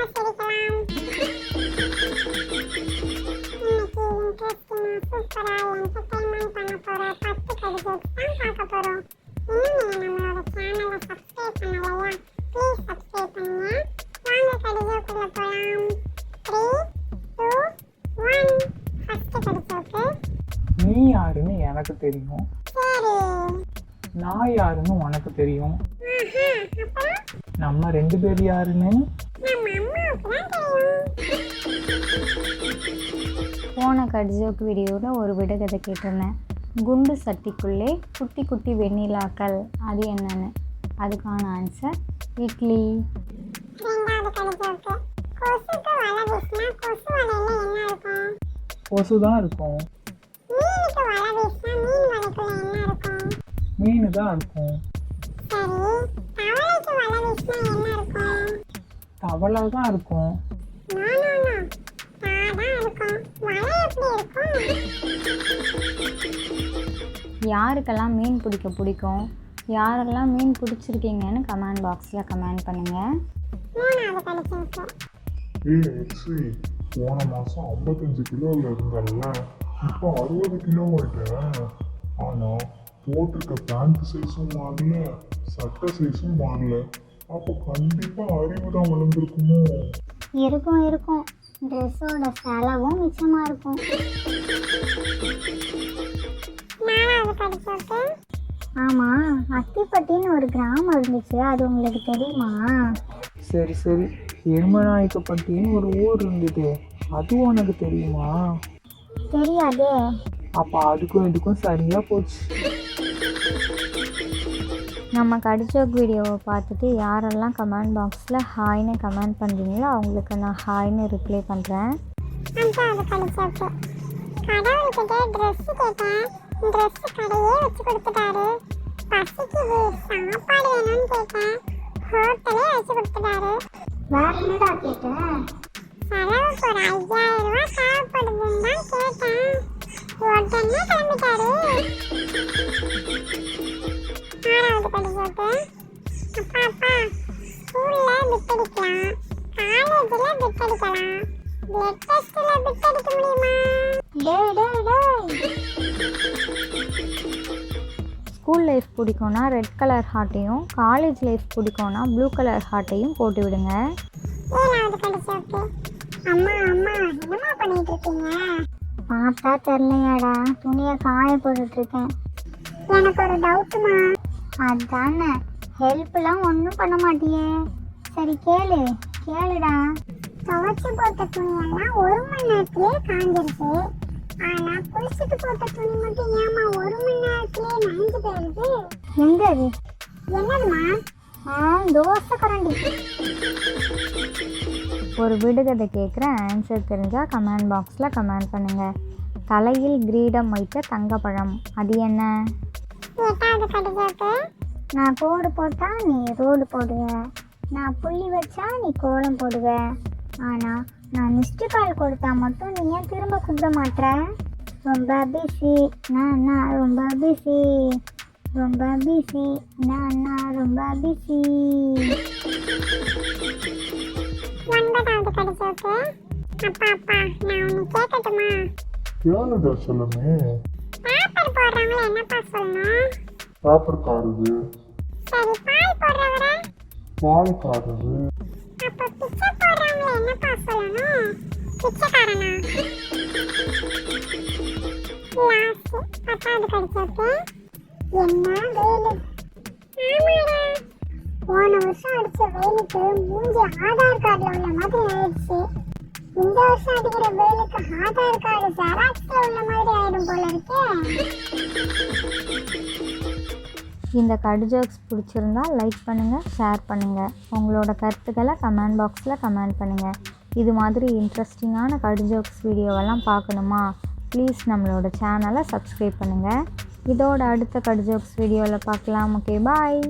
நீ யாருன்னு எனக்கு தெரியும். நான் யாருன்னு உனக்கு தெரியும். நம்ம ரெண்டு பேர் யாருன்னு? போன கடிஜோக் வீடியோவில் ஒரு விடுகதை கேட்டிருந்தேன். குண்டு சட்டிக்குள்ளே குட்டி குட்டி வெண்ணிலாக்கள் அது என்னன்னு? அதுக்கான ஆன்சர் இட்லி. கொசு வலையில என்ன இருக்கும்? கொசு தான் இருக்கும். மீனுக்கு வலை வீசினா மீன் வலைக்குள்ள என்ன இருக்கும்? மீன் தான் இருக்கும். தவளை தான் இருக்கும்? யாருக்கெல்லாம் மீன் பிடிக்க பிடிக்கும்? யாரெல்லாம் மீன் பிடிச்சிருக்கீங்கன்னு கமெண்ட் பாக்ஸில் கமெண்ட் பண்ணுங்கள் ஏய் எக்ஸி போன மாதம் ஐம்பத்தஞ்சு கிலோவில் இருந்தல்ல. இப்போ அறுபது கிலோ ஆயிட்டேன் ஆனால் போட்டிருக்க பேண்ட் சைஸும் மாறல சட்டை சைஸும் மாறல. அப்போ கண்டிப்பாக அறிவு தான் வளர்ந்துருக்குமோ? இருக்கும் இருக்கும். ட்ரெஸ்ஸோட செலவும் மிச்சமாக இருக்கும். ஆமாம் அத்திப்பட்டின்னு ஒரு கிராமம் இருந்துச்சு. அது உங்களுக்கு தெரியுமா? சரி சரி. எருமநாயக்கப்பட்டின்னு ஒரு ஊர் இருந்தது. அதுவும் உனக்கு தெரியுமா? தெரியாதே. அப்போ அதுக்கும் இதுக்கும் சரியாக போச்சு. நம்ம கடிஜோக் வீடியோவை பார்த்துட்டு யாரெல்லாம் கமெண்ட் பாக்ஸில் ஹாய்னு கமெண்ட் பண்ணுறீங்களோ அவங்களுக்கு நான் ஹாய்னு ரிப்ளை பண்ணுறேன் கடவுள்கிட்ட ட்ரெஸ் கேட்டேன். ட்ரெஸ் கடையே வச்சு கொடுத்துட்டாரு. பசிக்குது. சாப்பாடு வேணும்னு கேட்டேன். ஹோட்டலே வச்சு கொடுத்துட்டாரு. வேற என்னடா கேட்டேன் செலவுக்கு ஒரு ஐயாயிரம் ரூபாய் தேவைப்படுதுன்னு தான் கேட்டேன். உடனே கிளம்பிட்டாரு. காலேஜ்ல பிட் அடிக்கலாம் பிளட் டெஸ்ட்ல பிட் அடிக்க முடியுமா டே டே டே ஸ்கூல் லைஃப் பிடிக்கும்னா ரெட் கலர் ஹார்ட்டையும் காலேஜ் லைஃப் பிடிக்கும்னா ப்ளூ கலர் ஹார்ட்டையும் போட்டு விடுங்க. ஏழாவது கடிதத்து அம்மா அம்மா என்னம்மா பண்ணிட்டு இருக்கீங்க பார்த்தா தெரியலையாடா துணியை காய போட்டுட்டு இருக்கேன் எனக்கு ஒரு டவுட்டுமா அதானே ஹெல்ப்லாம் ஒன்றும் பண்ண மாட்டியே. சரி கேளு. கேளுடா. துவைச்சு போட்ட துணியெல்லாம் ஒரு மணி நேரத்திலே காஞ்சிருச்சு. ஆனா குளிச்சுட்டு போட்ட துணி மட்டும் ஏமா ஒரு மணி நேரத்திலே நனைஞ்சு போயிருது? எங்க அது என்னதுமா தோசை கரண்டி. ஒரு விடுகதை கேட்குற ஆன்சர் தெரிஞ்சால் கமெண்ட் பாக்ஸில் கமெண்ட் பண்ணுங்கள் தலையில் கிரீடம் வைத்த தங்கப்பழம். அது என்ன? நான் கோடு போட்டா நீ ரோடு போடுவ. நான் புள்ளி வச்சா நீ கோலம் போடுவ. ஆனா நான் மிஸ்டு கால் கொடுத்தா மட்டும் நீ ஏன் திரும்ப கூப்பிட மாட்ற? ரொம்ப பிஸி நான் நான் ரொம்ப பிஸி ரொம்ப பிஸி நான் நான் ரொம்ப பிஸி ஒன்பதாவது கடிதத்து அப்பா அப்பா நான் ஒன்று கேட்கட்டுமா கேளுடா செல்லமே பேப்பர் போடுறவங்கள என்னப்பா சொல்லணும் பேப்பர்காரரு சரி பால் போடுறவரை? பால்காரரு அப்ப பிச்சை போடுறவங்கள என்னப்பா சொல்லணும்? பிச்சைக்காரனா? லாஸ்ட் பத்தாவது கடிச்சது என்ன வேலு? ஆமாடா. போன வருஷம் அடிச்ச வெயிலுக்கு மூஞ்சி ஆதார் கார்டில் உள்ள மாதிரி ஆயிடுச்சு. இந்த வருஷம் அடிக்கிற வெயிலுக்கு ஆதார் கார்டு ஜெராக்ஸில் உள்ள மாதிரி ஆயிடும் போல இருக்கே. இந்த கடிஜோக்ஸ் பிடிச்சிருந்தா லைக் பண்ணுங்கள் ஷேர் பண்ணுங்கள் உங்களோட கருத்துக்களை கமெண்ட் பாக்ஸில் கமெண்ட் பண்ணுங்கள் இது மாதிரி இன்ட்ரெஸ்டிங்கான கடிஜோக்ஸ் வீடியோவெல்லாம் பார்க்கணுமா? ப்ளீஸ் நம்மளோட சேனலை சப்ஸ்கிரைப் பண்ணுங்கள் இதோட அடுத்த கடிஜோக்ஸ் வீடியோவில் பார்க்கலாம். Okay bye